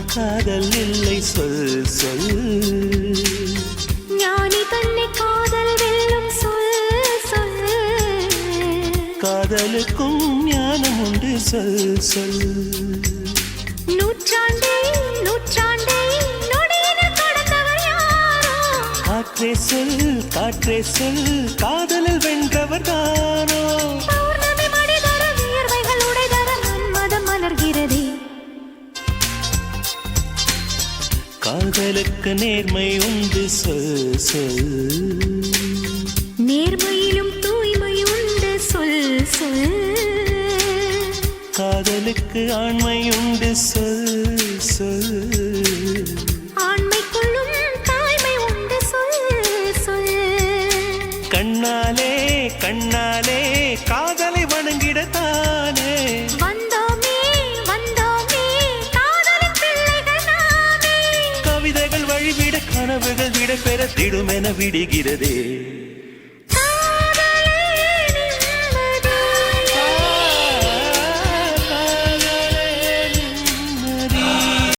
காதல் இல்லை சொல் சொல். ஞானி தன்னை காதல் வெல்லும் சொல் சொல். காதலுக்கும் ஞானம் உண்டு சொல் சொல். நூற்றாண்டே நூற்றாண்டே காற்றே சொல் காற்றே சொல் காதலில் வென்றவர் தானோ? காதலுக்கு நேர்மை உண்டு சொல் சொல். நேர்மையிலும் தூய்மை உண்டு சொல் சொல். காதலுக்கு ஆண்மை உண்டு சொல் சொல். ஆண்மைக்குள்ளும் தாய்மை உண்டு சொல் சொல். கண்ணாலே கண்ணாலே காதலை நாமே கவிதைகள் வழிவிட கனவுகள் விட பெற திடுமென விடுகிறதே.